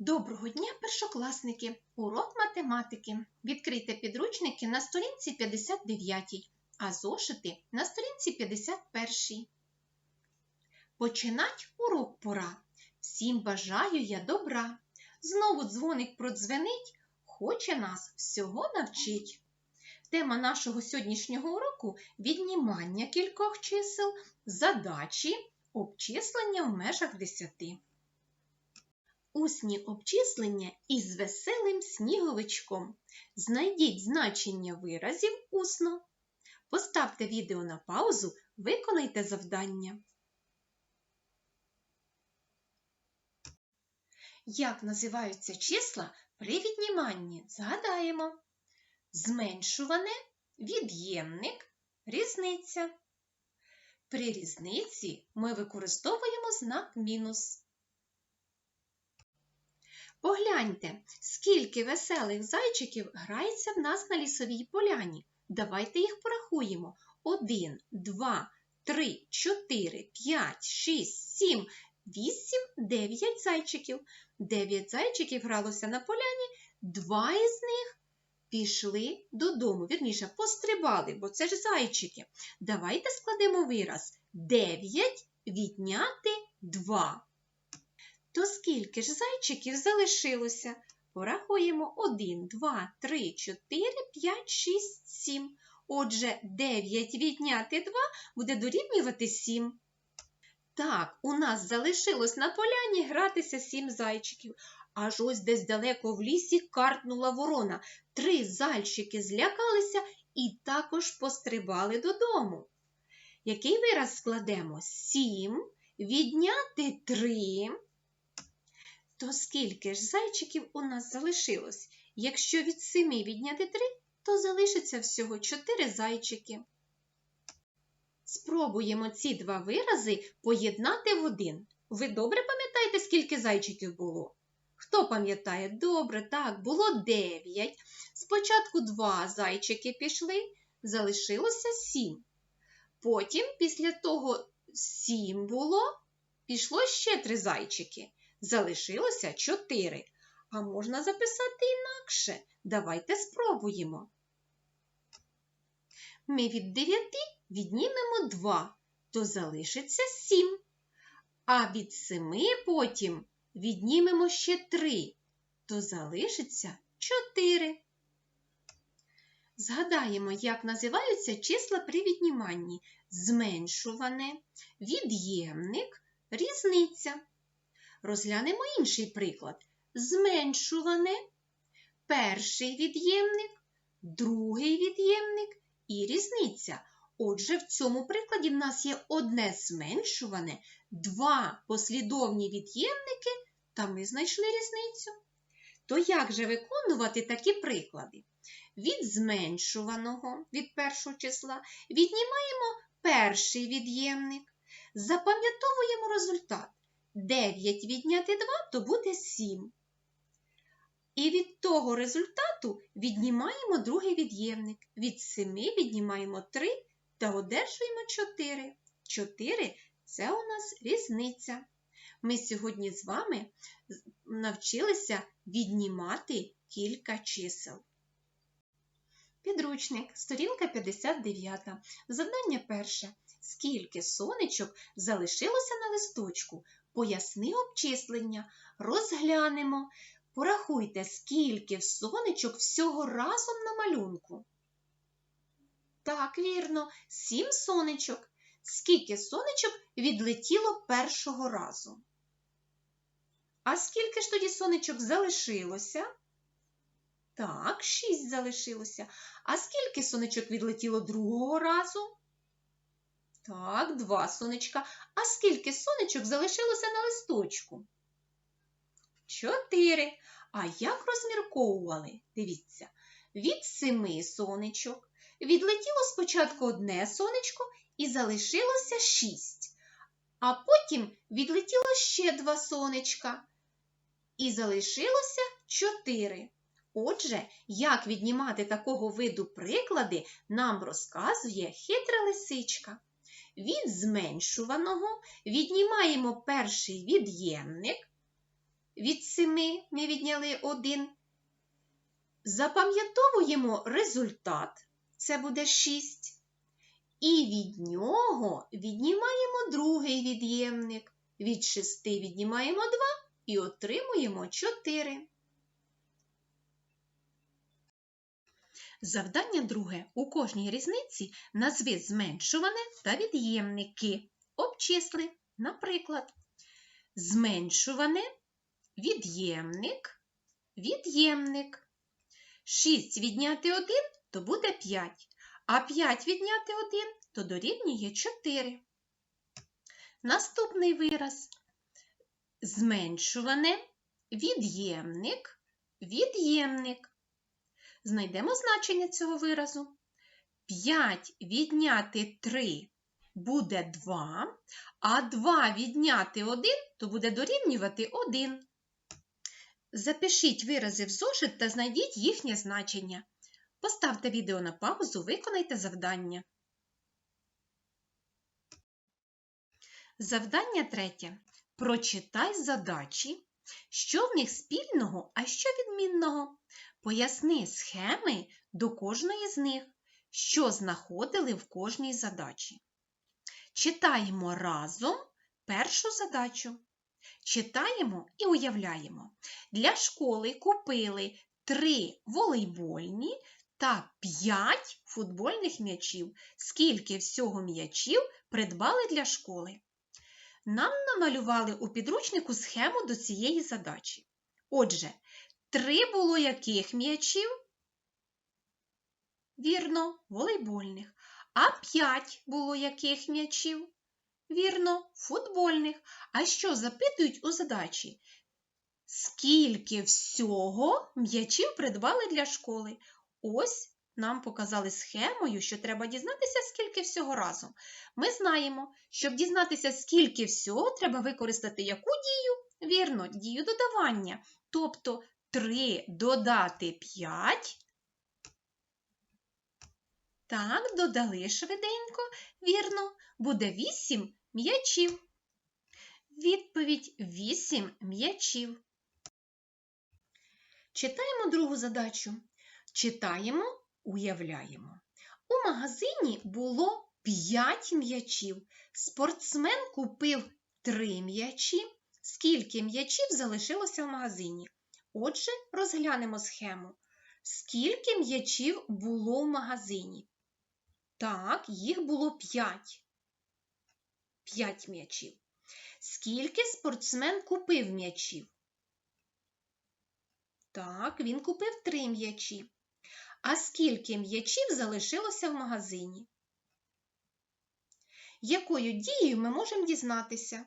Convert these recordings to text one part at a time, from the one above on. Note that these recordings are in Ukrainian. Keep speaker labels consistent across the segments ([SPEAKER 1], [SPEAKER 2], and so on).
[SPEAKER 1] Доброго дня, першокласники! Урок математики. Відкрийте підручники на сторінці 59, а зошити на сторінці 51. Починать урок пора. Всім бажаю я добра. Знову дзвоник продзвенить, хоче нас всього навчить. Тема нашого сьогоднішнього уроку віднімання кількох чисел, задачі, обчислення в межах 10. Усні обчислення із веселим сніговичком. Знайдіть значення виразів усно. Поставте відео на паузу, виконайте завдання. Як називаються числа при відніманні? Згадаємо. Зменшуване, від'ємник, різниця. При різниці ми використовуємо знак мінус. Погляньте, скільки веселих зайчиків грається в нас на лісовій поляні. Давайте їх порахуємо. Один, два, три, чотири, п'ять, шість, сім, вісім, дев'ять зайчиків. Дев'ять зайчиків гралося на поляні, два із них пішли додому. Вірніше, пострибали, бо це ж зайчики. Давайте складемо вираз. Дев'ять відняти два. То скільки ж зайчиків залишилося? Порахуємо 1, 2, 3, 4, 5, 6, 7. Отже, 9 відняти 2 буде дорівнювати 7. Так, у нас залишилось на поляні гратися 7 зайчиків. Аж ось десь далеко в лісі картнула ворона. Три зайчики злякалися і також пострибали додому. Який вираз складемо? 7 відняти 3. То скільки ж зайчиків у нас залишилось? Якщо від семи відняти три, то залишиться всього чотири зайчики. Спробуємо ці два вирази поєднати в один. Ви добре пам'ятаєте, скільки зайчиків було? Хто пам'ятає? Добре, так, було дев'ять. Спочатку два зайчики пішли, залишилося сім. Потім, після того сім було, пішло ще три зайчики. Залишилося 4. А можна записати інакше. Давайте спробуємо. Ми від 9 віднімемо 2, то залишиться 7. А від 7 потім віднімемо ще 3, то залишиться 4. Згадаємо, як називаються числа при відніманні. Зменшуване, від'ємник, різниця. Розглянемо інший приклад. Зменшуване, перший від'ємник, другий від'ємник і різниця. Отже, в цьому прикладі в нас є одне зменшуване, два послідовні від'ємники, та ми знайшли різницю. То як же виконувати такі приклади? Від зменшуваного від першого числа віднімаємо перший від'ємник, запам'ятовуємо результат. 9 відняти 2, то буде 7. І від того результату віднімаємо другий від'ємник. Від 7 віднімаємо 3 та одержуємо 4. 4 це у нас різниця. Ми сьогодні з вами навчилися віднімати кілька чисел. Підручник, сторінка 59. Завдання перше. Скільки сонечок залишилося на листочку? Поясни обчислення, розглянемо. Порахуйте, скільки сонечок всього разом на малюнку. Так, вірно, сім сонечок. Скільки сонечок відлетіло першого разу? А скільки ж тоді сонечок залишилося? Так, шість залишилося. А скільки сонечок відлетіло другого разу? Так, два сонечка. А скільки сонечок залишилося на листочку? Чотири. А як розмірковували? Дивіться, від семи сонечок відлетіло спочатку одне сонечко і залишилося шість. А потім відлетіло ще два сонечка. І залишилося чотири. Отже, як віднімати такого виду приклади, нам розказує хитра лисичка. Від зменшуваного віднімаємо перший від'ємник, від 7 ми відняли 1. Запам'ятовуємо результат, це буде 6. І від нього віднімаємо другий від'ємник. Від 6 віднімаємо 2 і отримуємо 4. Завдання друге. У кожній різниці назви зменшуване та від'ємники. Обчисли, наприклад, зменшуване, від'ємник, від'ємник. 6 відняти 1 то буде 5, а 5 відняти 1 то дорівнює 4. Наступний вираз. Зменшуване, від'ємник, від'ємник. Знайдемо значення цього виразу. 5 відняти 3 буде 2, а 2 відняти 1 то буде дорівнювати 1. Запишіть вирази в зошит та знайдіть їхнє значення. Поставте відео на паузу, виконайте завдання. Завдання третє. Прочитай задачі, що в них спільного, а що відмінного. Поясни схеми до кожної з них, що знаходили в кожній задачі. Читаємо разом першу задачу. Читаємо і уявляємо. Для школи купили 3 волейбольні та 5 футбольних м'ячів. Скільки всього м'ячів придбали для школи? Нам намалювали у підручнику схему до цієї задачі. Отже, три було яких м'ячів? Вірно, волейбольних. А п'ять було яких м'ячів? Вірно, футбольних. А що запитують у задачі? Скільки всього м'ячів придбали для школи? Ось нам показали схемою, що треба дізнатися, скільки всього разом. Ми знаємо, щоб дізнатися, скільки всього, треба використати яку дію? Вірно, дію додавання. Тобто 3 додати 5. Так, додали швиденько, вірно, буде 8 м'ячів. Відповідь 8 м'ячів. Читаємо другу задачу. Читаємо, уявляємо. У магазині було 5 м'ячів. Спортсмен купив 3 м'ячі. Скільки м'ячів залишилося в магазині? Отже, розглянемо схему. Скільки м'ячів було в магазині? Так, їх було 5. 5 м'ячів. Скільки спортсмен купив м'ячів? Так, він купив 3 м'ячі. А скільки м'ячів залишилося в магазині? Якою дією ми можемо дізнатися?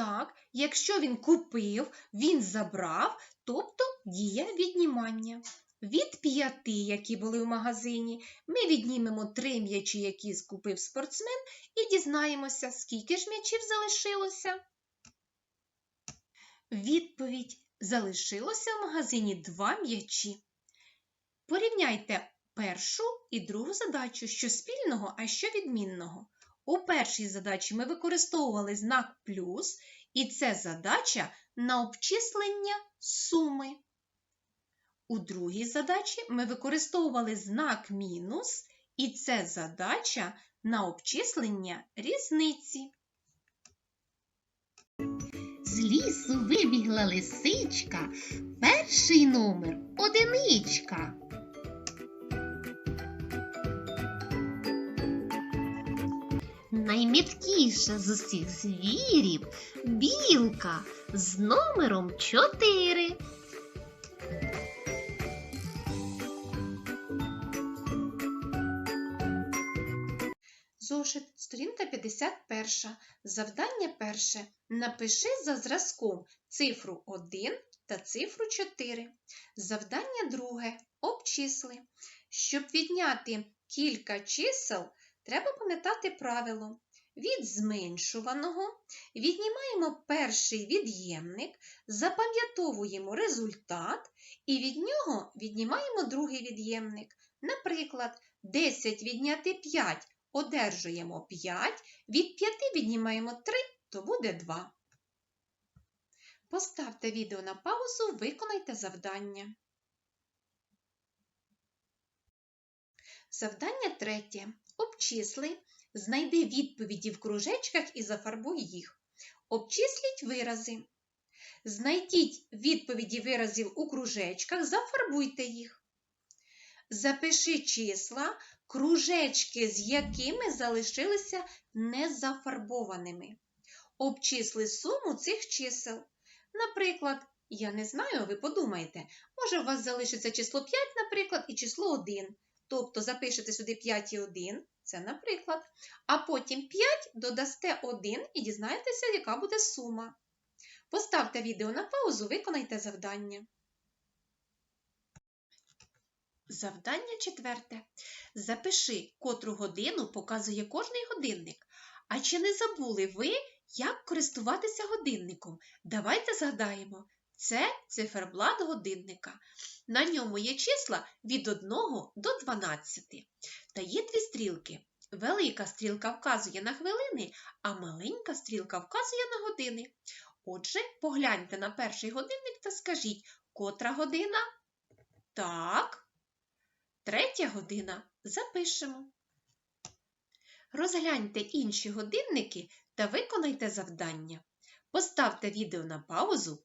[SPEAKER 1] Так, якщо він купив, він забрав, тобто дія віднімання. Від п'яти, які були в магазині, ми віднімемо три м'ячі, які скупив спортсмен, і дізнаємося, скільки ж м'ячів залишилося. Відповідь залишилося в магазині два м'ячі. Порівняйте першу і другу задачу, що спільного, а що відмінного. У першій задачі ми використовували знак плюс, і це задача на обчислення суми. У другій задачі ми використовували знак мінус, і це задача на обчислення різниці.
[SPEAKER 2] З лісу вибігла лисичка, перший номер одиничка. Найміткіша з усіх звірів білка з номером чотири.
[SPEAKER 1] Зошит, сторінка 51. Завдання перше. Напиши за зразком цифру 1 та цифру 4. Завдання друге. Обчисли. Щоб відняти кілька чисел, треба пам'ятати правило. Від зменшуваного віднімаємо перший від'ємник, запам'ятовуємо результат і від нього віднімаємо другий від'ємник. Наприклад, 10 відняти 5 одержуємо 5, від 5 віднімаємо 3, то буде 2. Поставте відео на паузу, виконайте завдання. Завдання третє. Обчисли. Знайди відповіді в кружечках і зафарбуй їх. Обчисліть вирази. Знайдіть відповіді виразів у кружечках, зафарбуйте їх. Запиши числа, кружечки, з якими залишилися незафарбованими. Обчисли суму цих чисел. Наприклад, я не знаю, ви подумайте, може у вас залишиться число 5, наприклад, і число 1. Тобто запишете сюди 5 і 1, це наприклад. А потім 5 додасте 1 і дізнаєтеся, яка буде сума. Поставте відео на паузу, виконайте завдання. Завдання четверте. Запиши, котру годину показує кожний годинник. А чи не забули ви, як користуватися годинником? Давайте згадаємо. Це циферблат годинника. На ньому є числа від 1 до 12. Та є дві стрілки. Велика стрілка вказує на хвилини, а маленька стрілка вказує на години. Отже, погляньте на перший годинник та скажіть, котра година? Так. Третя година запишемо. Розгляньте інші годинники та виконайте завдання. Поставте відео на паузу,